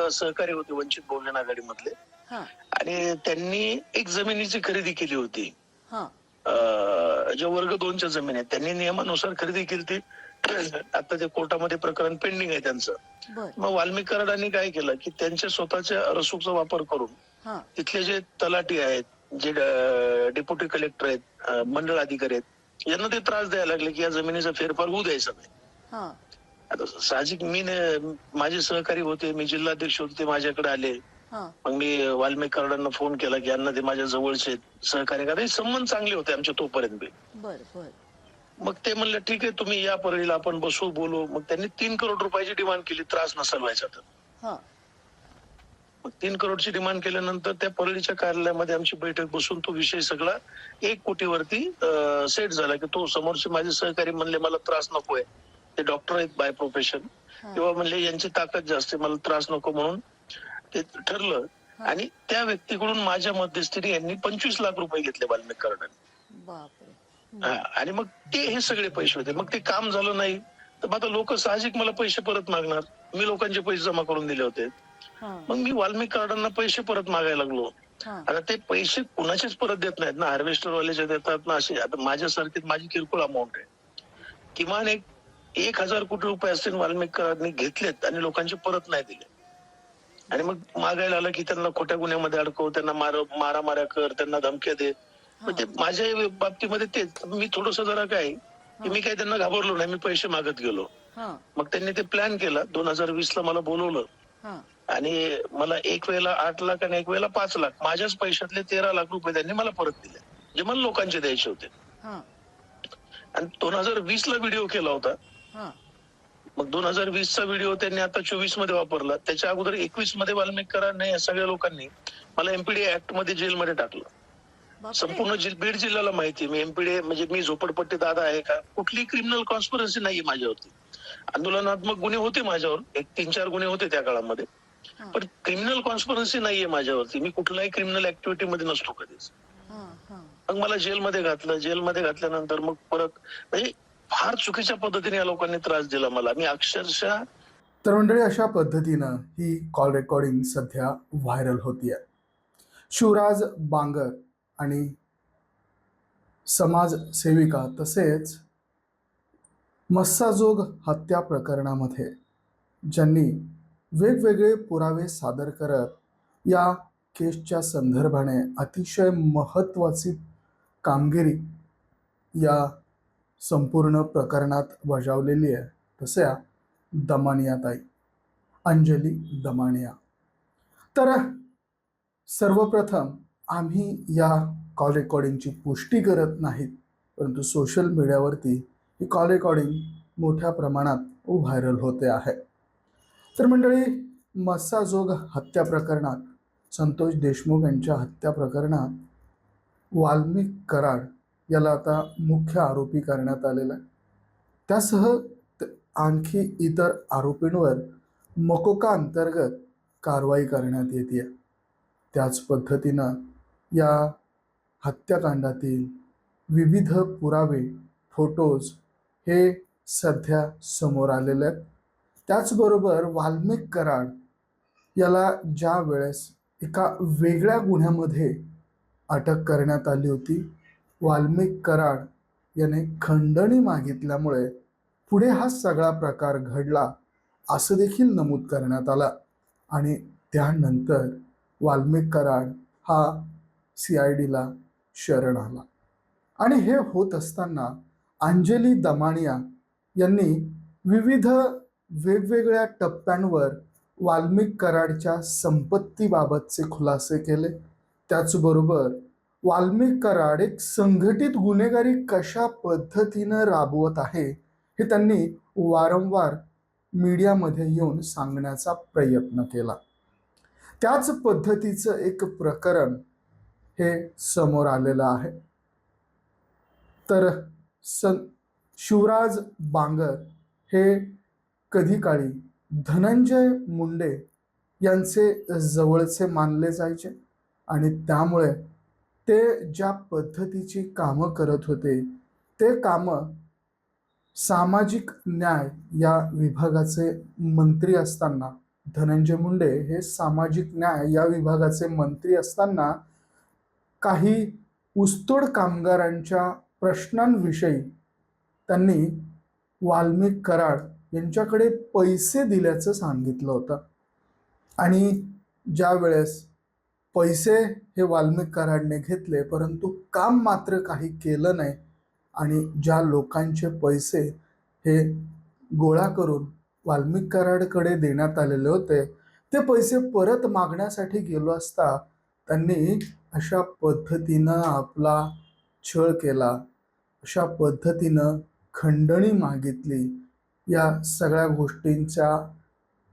सहकारी होते वंचित बहुजन आघाडीमधले. आणि त्यांनी एक जमिनीची खरेदी केली होती. ज्या वर्ग दोनच्या जमीन आहेत त्यांनी नियमानुसार खरेदी केली ती आता ते कोर्टामध्ये प्रकरण पेंडिंग आहे त्यांचं. मग वाल्मिक कराडांनी काय केलं की त्यांच्या स्वतःच्या रसूकचा वापर करून तिथले जे तलाठी आहेत जे डेप्युटी कलेक्टर आहेत मंडळ अधिकारी आहेत यांना ते त्रास द्यायला लागले की या जमिनीचा फेरफार होऊ द्यायचा नाही साहजिक मी माझे सहकारी होते मी जिल्हाध्यक्ष होते ते माझ्याकडे आले. मग मी वाल्मिक कराडांना फोन केला की यांना ते माझ्या जवळचे आहेत, सहकारी कारण हे संबंध चांगले होते आमचे तोपर्यंत बी. मग ते म्हणले ठीक आहे तुम्ही या परळीला आपण बसू बोलू. मग त्यांनी तीन करोड रुपयाची डिमांड केली त्रास नसाल व्हायचा तर. मग तीन करोडची डिमांड केल्यानंतर त्या परळीच्या कार्यालयामध्ये आमची बैठक बसून तो विषय सगळा एक कोटीवरती सेट झाला की तो समोरचे माझे सहकारी म्हणले मला त्रास नकोय. ते डॉक्टर आहेत बाय प्रोफेशन हा. किंवा म्हणले यांची ताकद जास्त मला त्रास नको म्हणून. ते ठरलं. आणि त्या व्यक्तीकडून माझ्या मध्यस्थीने यांनी पंचवीस लाख रुपये घेतले वाल्मिक बापरे. हा, आणि मग ते हे सगळे पैसे होते. मग ते काम झालं नाही. तर मग आता लोक साहजिक मला पैसे परत मागणार. मी लोकांचे पैसे जमा करून दिले होते. मग मी वाल्मिक कार्डांना पैसे परत मागायला लागलो. आता ते पैसे कुणाचेच परत देत नाहीत ना. हार्वेस्टर वाल्याचे देतात ना असे. आता माझ्यासारखी माझी किरकोळ अमाऊंट आहे. किमान एक एक हजार कोटी रुपये असतील वाल्मिक कराडांनी घेतलेत आणि लोकांचे परत नाही दिले. आणि मग मागायला आलं की त्यांना खोट्या गुन्ह्यामध्ये अडकव त्यांना मार मारामाऱ्या कर त्यांना धमक्या दे. ते माझ्या बाबतीमध्ये तेच. मी थोडस जरा काय की मी काही त्यांना घाबरलो नाही. मी पैसे मागत गेलो. मग त्यांनी ते प्लॅन केला. दोन हजार वीस ला मला बोलवलं. हा. आणि मला एक वेळेला आठ लाख आणि एक वेळेला पाच लाख माझ्याच पैशातले तेरा लाख रुपये त्यांनी मला परत दिले. जे मला लोकांचे द्यायचे होते. आणि दोन हजार वीस ला व्हिडिओ केला होता. मग दोन हजार वीस चा व्हिडिओ त्यांनी आता चोवीसमध्ये वापरला. त्याच्या अगोदर एकवीसमध्ये वाल्मिक कराडने या सगळ्या लोकांनी मला एमपीडी ऍक्टमध्ये जेलमध्ये टाकलं. संपूर्ण बीड जिल्ह्याला माहिती. मी एमपीडी म्हणजे मी झोपडपट्टी दादा आहे का? कुठली क्रिमिनल कॉन्स्पिरन्सी नाहीये माझ्यावरती. आंदोलनात्मक गुन्हे होते माझ्यावर. एक तीन चार गुन्हे होते त्या काळामध्ये. पण क्रिमिनल कॉन्स्पिरन्सी नाहीये माझ्यावरती. मी कुठल्याही क्रिमिनल ऍक्टिव्हिटी मध्ये नसतो कधीच. मग मला जेलमध्ये घातलं. जेलमध्ये घातल्यानंतर मग परत म्हणजे फार चुकीच्या पद्धतीने या लोकांनी त्रास दिला मला. मी अक्षरशः तर मंडळी अशा पद्धतीनं ही कॉल रेकॉर्डिंग सध्या व्हायरल होती आहे शिवराज बांगर आणि समाजसेविका तसेच मस्साजोग हत्या प्रकरणामध्ये ज्यांनी वेगवेगळे पुरावे सादर करत या केसच्या संदर्भाने अतिशय महत्त्वाची कामगिरी या संपूर्ण प्रकरणात बजावलेली आहे. तशा दमानियाताई अंजली दमानिया. तर सर्वप्रथम आम्ही या कॉल रेकॉर्डिंगची पुष्टी करत नाहीत परंतु सोशल मीडियावरती ही कॉल रेकॉर्डिंग मोठ्या प्रमाणात व्हायरल होते आहे. तर मंडळी मस्साजोग हत्या प्रकरणात संतोष देशमुख यांच्या हत्या प्रकरणात वाल्मिक कराड याला आता मुख्य आरोपी करण्यात आलेला आहे. त्यासह आणखी इतर आरोपींवर मकोका अंतर्गत कारवाई करण्यात येते त्याच पद्धतीनं या हत्याकांडातील विविध पुरावे फोटोज हे सध्या समोर आलेले आहेत. त्याचबरोबर वाल्मिक कराड याला ज्या वेळेस एका वेगळ्या गुन्ह्यामध्ये अटक करण्यात आली होती वाल्मिक कराड याने खंडणी मागितल्यामुळे पुढे हा सगळा प्रकार घडला असं देखील नमूद करण्यात आलं. आणि त्यानंतर वाल्मिक कराड हा सी आय डीला शरण आला. आणि हे होत असताना अंजली दमानिया यांनी विविध वेगवेगळ्या टप्प्यांवर वाल्मिक कराडच्या संपत्तीबाबतचे खुलासे केले. त्याचबरोबर वाल्मिक कराड एक संघटित गुन्हेगारी कशा पद्धतीनं राबवत आहे हे त्यांनी वारंवार मीडियामध्ये येऊन सांगण्याचा प्रयत्न केला. त्याच पद्धतीचं एक प्रकरण हे समोर आलेलं आहे. तर सन शिवराज बांगर हे कधी काळी धनंजय मुंडे यांचे जवळचे मानले जायचे आणि त्यामुळे ते ज्या पद्धतीची कामं करत होते ते कामं सामाजिक न्याय या विभागाचे मंत्री असताना धनंजय मुंडे हे सामाजिक न्याय या विभागाचे मंत्री असताना काही उस्तोड कामगारांच्या प्रश्नांविषयी त्यांनी वाल्मिक कराड यांच्याकडे पैसे दिल्याचं सांगितलं होतं. आणि ज्या वेळेस पैसे हे वाल्मिकरांनी घेतले परंतु काम मात्र काही केलं नाही. आणि ज्या लोकांचे पैसे हे गोळा करून वाल्मिक कराडकडे देण्यात आलेले होते ते पैसे परत मागण्यासाठी गेलो असता त्यांनी अशा पद्धतीनं आपला छळ केला. अशा पद्धतीनं खंडणी मागितली. या सगळ्या गोष्टींच्या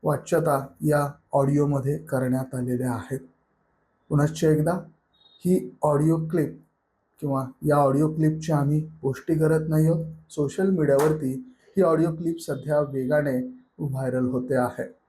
वाच्यता या ऑडिओमध्ये करण्यात आलेल्या आहेत. पुनश्च एकदा ही ऑडिओ क्लिप किंवा या ऑडिओ क्लिपची आम्ही पुष्टी करत नाही आहोत. सोशल मीडियावरती ही ऑडिओ क्लिप सध्या वेगाने व्हायरल होते आहे.